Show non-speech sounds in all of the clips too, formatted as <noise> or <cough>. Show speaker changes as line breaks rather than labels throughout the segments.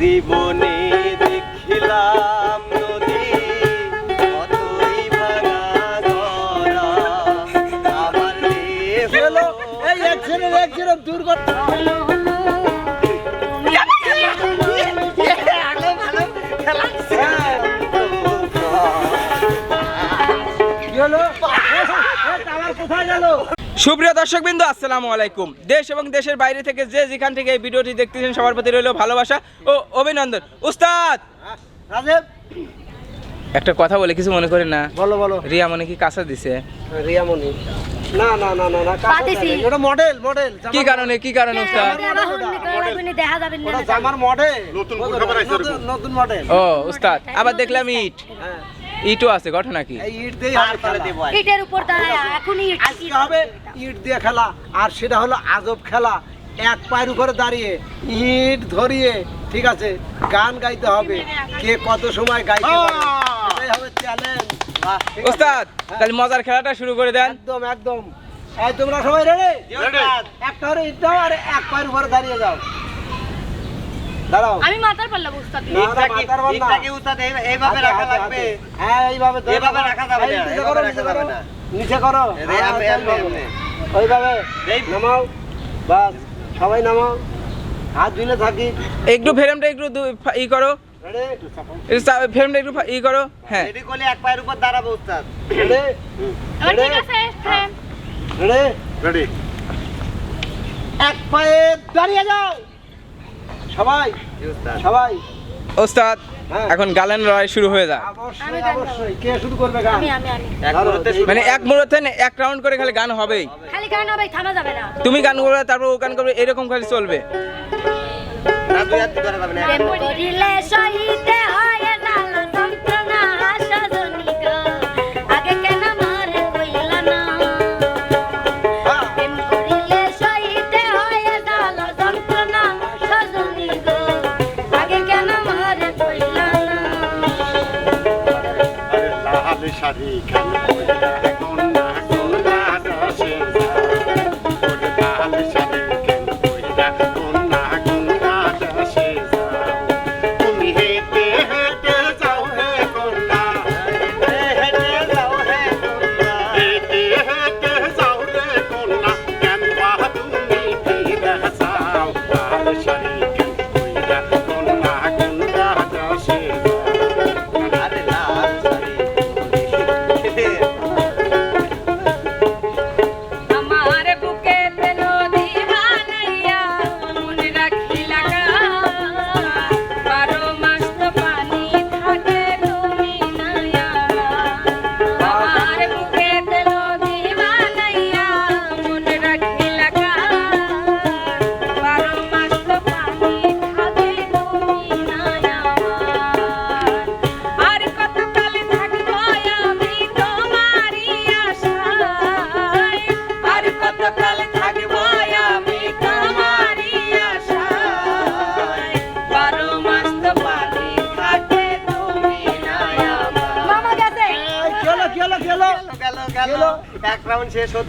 জীবনে দেখিলাম
সুপ্রিয় দর্শকবৃন্দ আসসালামু আলাইকুম। দেশ এবং দেশের বাইরে থেকে যে যেখান থেকে এই ভিডিওটি দেখতেছেন সবার প্রতি রইল ভালোবাসা ও অভিনন্দন। উস্তাদ!
রাজীব।
একটা কথা বলে কিছু মনে করেন না?
বলো বলো।
রিয়া মনে কি কাঁচা দিছে?
রিয়ামণি না না না না না
পাতিছি।
ওটা মডেল মডেল
কি কারণে কি কারণে উস্তাদ?
দেখা যাবে
জামার মডেল
নতুন।
নতুন মডেল
ও উস্তাদ আবার দেখলাম ইট।
হ্যাঁ।
ইটও আছে ঘটনা কি
ইট দিয়ে খেলা।
দেবো আর।
ইটের উপর দাঁড়ায় ইট
আজকে হবে ইট দিয়ে খেলা আর সেটা হলো আজব খেলা। এক পায়ের উপরে দাঁড়িয়ে ইট ধরিয়ে ঠিক আছে গান গাইতে হবে। কে কত সময় গাইতে এটাই হবে চ্যালেঞ্জ
উস্তাদ তাহলে মজার খেলাটা শুরু করে দেন।
একদম একদম। এই তোমরা সবাই রেডি একটা করে ইট দাও আর এক পায়ের উপরে দাঁড়িয়ে যাও। দাঁড়াও।
আমি মাথার পাল্লা
কি উস্তাদ? এইভাবে রাখা লাগবে?
হ্যাঁ এইভাবে
এইভাবে
রাখা
যাবে না,
নিচে
এইভাবে
করো,
রাখা
নিচে
যাবে
করো।
না।
নিচে করো।
এই,
হ্যাঁ। ওইভাবে নামাও বাস সবাই নামাও। হাত থাকি।
একটু ফ্রেমটা একটু ই করো।
রেডি?
একটু চা- ফ্রেমটা একটু ই করো। হ্যাঁ।
রেডি করলে এক পায়ের উপর দাঁড়াবো উস্তাদ।
রেডি?
ঠিক আছে হ্যাঁ।
রেডি?
রেডি।
এক পায়ে দাঁড়িয়ে যাও। সবাই সবাই।
ওস্তাদ
হ্যাঁ।
এখন গালেন লড়াই শুরু হয়ে
যায় কে শুরু করবে গান?
আমি আমি আমি।
এক মুহূর্তে
মানে এক মুহূর্তে না, এক রাউন্ড করে খালি গান হবেই।
খালি গান হবে থামা যাবে না।
তুমি গান করবে তারপর ও গান করবে এরকম খালি চলবে।
না দুই হাত যাবে না।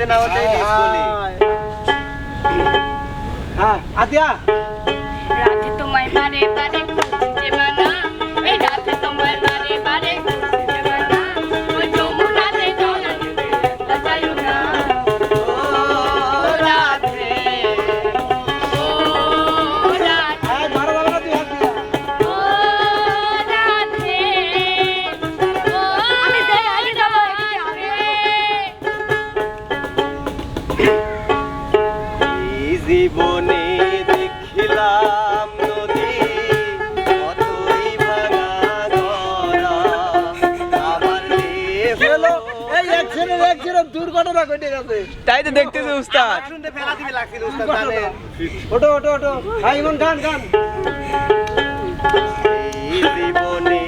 রাউন্ড শেষ হতে না হতে মিস করলি।
হ্যাঁ আতিয়া।
রাতে তোমায় বারে বারে
দুর্ঘটনা ঘটে গেছে।
তাই তো দেখতেছি উস্তাদ।
শুনতে ফেলা দিবে লাগছিল উস্তাদ
ওটো ওটো ওটো হ্যাঁ ইমন গান গান
জীবনে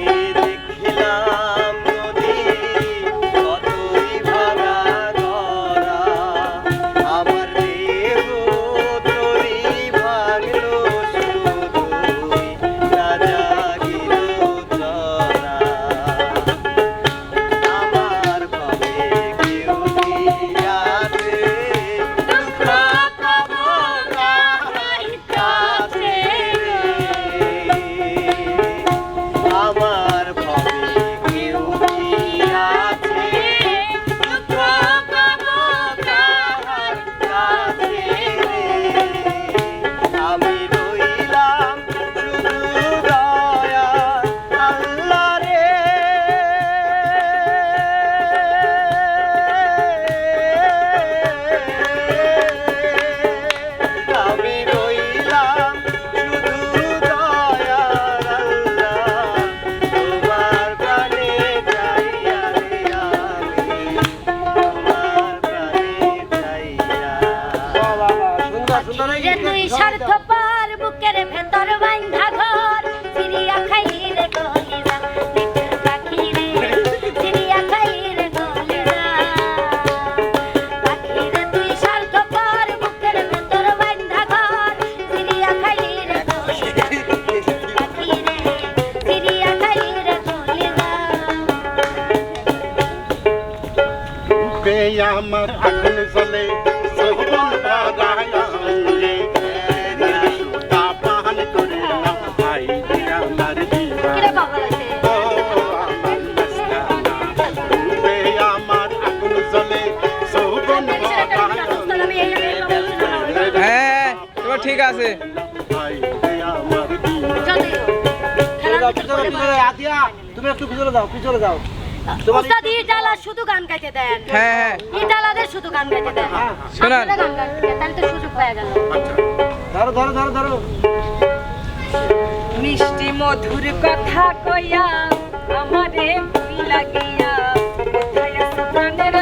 আমার
আগুন চলে
সহিবন বাগায় ঠিক আছে
তুমি একটু পিছনে যাও পিছনে যাও তোমার
ইটালা শুধু গান গাইতে দেন।
হ্যাঁ হ্যাঁ।
ইটালাদের শুধু গান গাইতে দেন।
হ্যাঁ,
হ্যাঁ। গান গাইতে তাহলে তো সুযোগ পাওয়া গেল।
আচ্ছা।
ধরো ধরো ধরো ধরো।
মিষ্টি মধুর কথা কইয়া আমারে লাগিয়া
সুতানের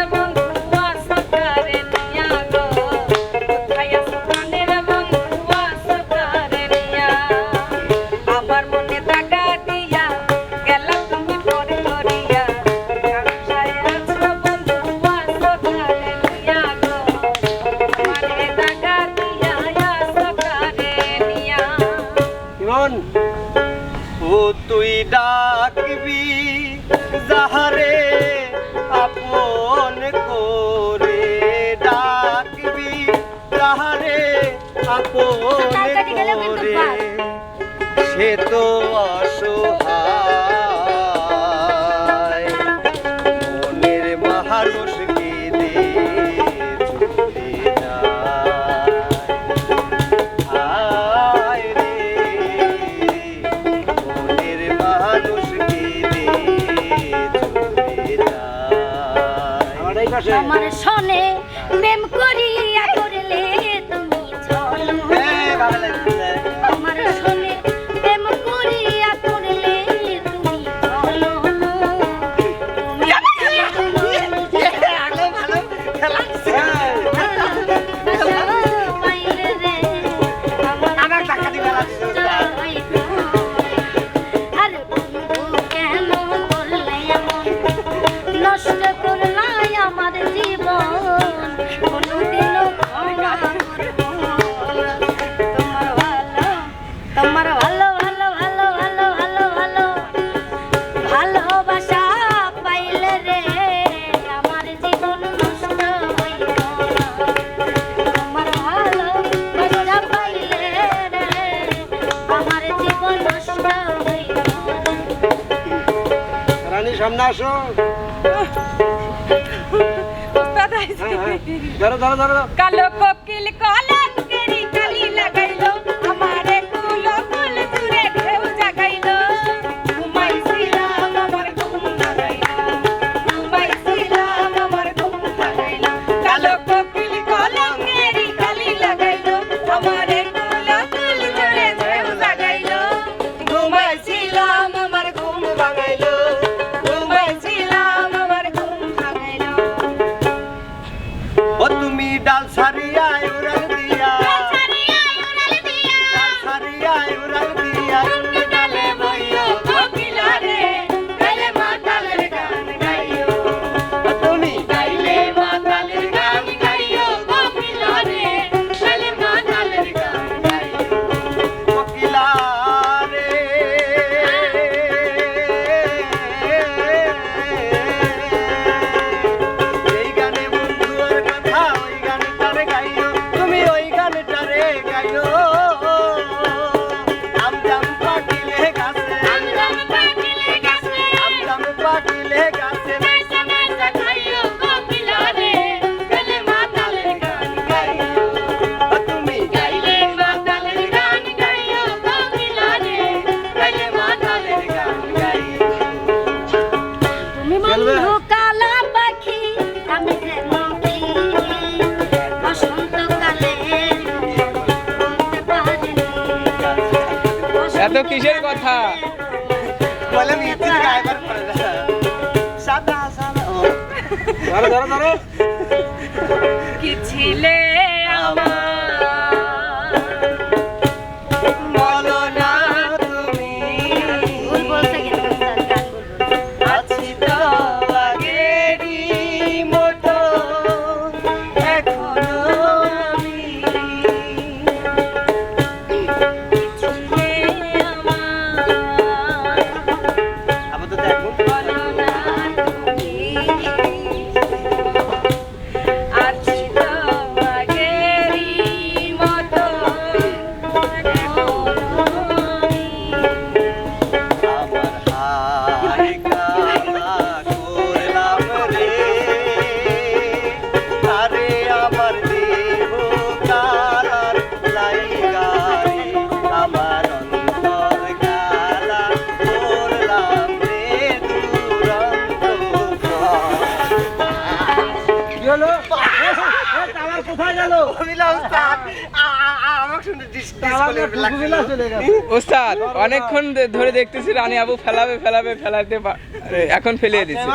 আপন সে তো অসহায়।
সামনে আসো। হ্যাঁ, হ্যাঁ। ধরো ধরো ধরো।
কালো
কি
ছিলে আমার?
ওস্তাদ অনেকক্ষণ ধরে দেখতেছি রানী আবু ফেলাবে ফেলাবে ফেলাতে এখন ফেলিয়ে দিচ্ছে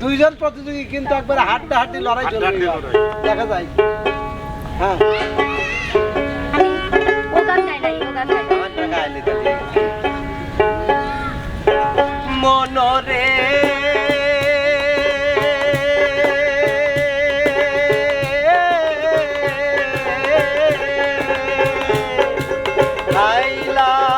দুইজন প্রতিযোগী কিন্তু একবার হাড্ডা হাড্ডি লড়াই চলে দেখা যায়। হ্যাঁ।
মনরে 来啦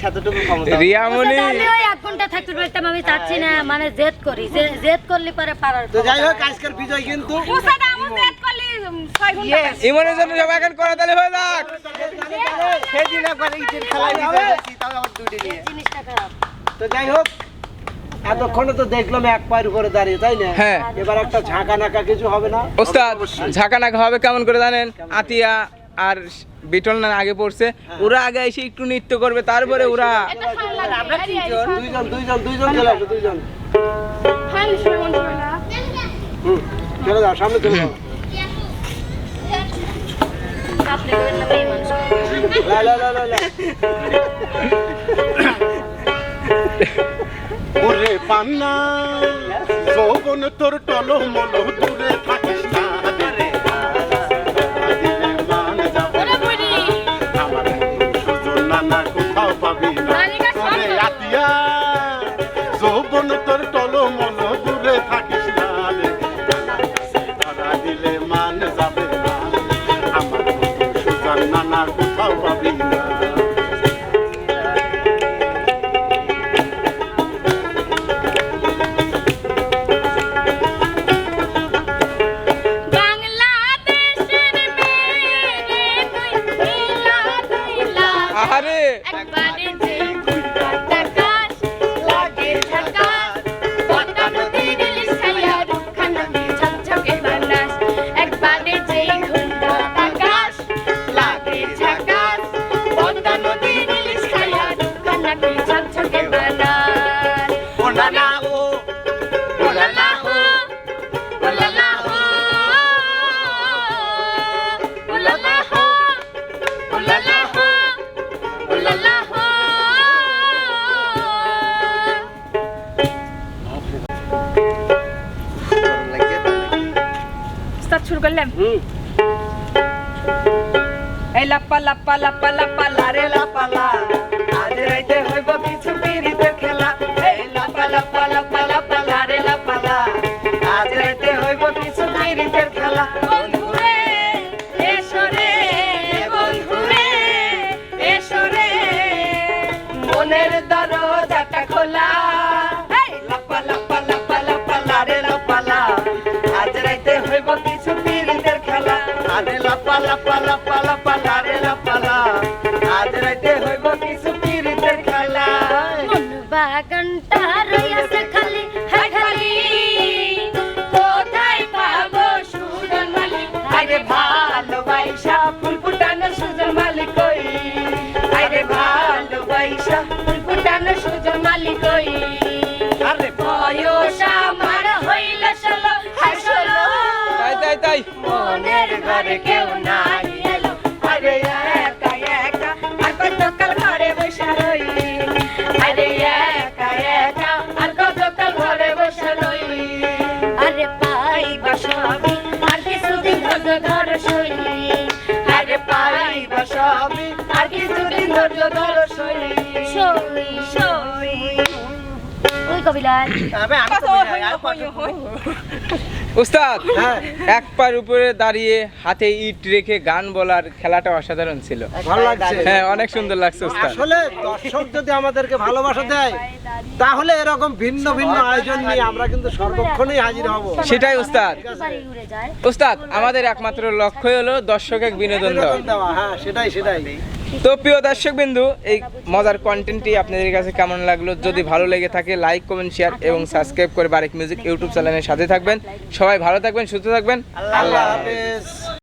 সেতটুকু ক্ষমতা
রিয়ামণি
এক ঘণ্টা থাকতে পারতাম আমি চাচ্ছি না মানে জেদ করি জেদ করলে পরে পারার
যাই হোক আজকের বিজয় কিন্তু
মুসাদা আমু সেট করলি 6 ঘণ্টা
Yes.
ইমনের জন্য সবাই এখন করাতালি হয়ে যাক।
সেদিন একবার ইটের খেলায় তাও আবার দুটি নিয়ে।
জিনিসটা খারাপ।
তো যাই হোক এতক্ষণে তো দেখলাম এক পায়ের উপরে দাঁড়িয়ে তাই না?
হ্যাঁ।
এবার একটা ঝাঁকা নাকা কিছু হবে না?
ওস্তাদ ঝাঁকানাকা হবে কেমন করে জানেন? আতিয়া আর বিটল না আগে পড়ছে। ওরা আগে এসে একটু নৃত্য করবে তারপরে ওরা।
দুইজন দুইজন দুইজন চলে আসো দুইজন।
হ্যাঁ
চলে যাও সামনে চলে যাও
আপনি করেন না মেয়ে মানুষ।
লা, লা, লা, লা, লা। <laughs>
ওরে পান্না যৌবন তোর টলো মলো দূরে থাকিস
শুরু করলাম
হুম
এই লাপ্পা লাপ্পা লাপ্পা লাপ্পা লারে
লাপালা আজ রাইতে হইব কিছু পিড়িতে খেলা। এই লাপা লাপা লাপা
কেউ নাই। এলো আরে একা একা আর কতকাল ঘরে বসে রই আরে একা একা আর কতকাল ঘরে বসে রই
আরে পাই
বাসবি আর কিছুদিন ধৈর্য ধর সই আরে পাই বাসবি আর কিছুদিন ধৈর্য ধর সই
সই সই। ওই কবিলায়
আবে আমি তো বুঝাই, আর কত
উস্তাদ
হ্যাঁ।
এক পায়ের উপরে দাঁড়িয়ে হাতে ইট রেখে গান বলার খেলাটা অসাধারণ ছিল।
ভালো লাগছে।
হ্যাঁ অনেক সুন্দর লাগছে উস্তাদ।
আসলে দর্শক যদি আমাদেরকে ভালোবাসা দেয় তাহলে এরকম ভিন্ন ভিন্ন আয়োজন নিয়ে আমরা কিন্তু সর্বক্ষণই হাজির হব।
সেটাই উস্তাদ। উস্তাদ আমাদের একমাত্র লক্ষ্যই হলো দর্শকের বিনোদন দেওয়া।
বিনোদন দেওয়া হ্যাঁ সেটাই সেটাই।
তো প্রিয় দর্শক বিন্দু এই মজার কন্টেন্টটি আপনাদের কাছে কেমন লাগল? যদি ভালো লেগে থাকে লাইক কমেন্ট শেয়ার এবং সাবস্ক্রাইব করে বারেক মিউজিক ইউটিউব চ্যানেলের সাথে থাকবেন। সবাই ভালো থাকবেন, সুস্থ থাকবেন।
আল্লাহ হাফেজ।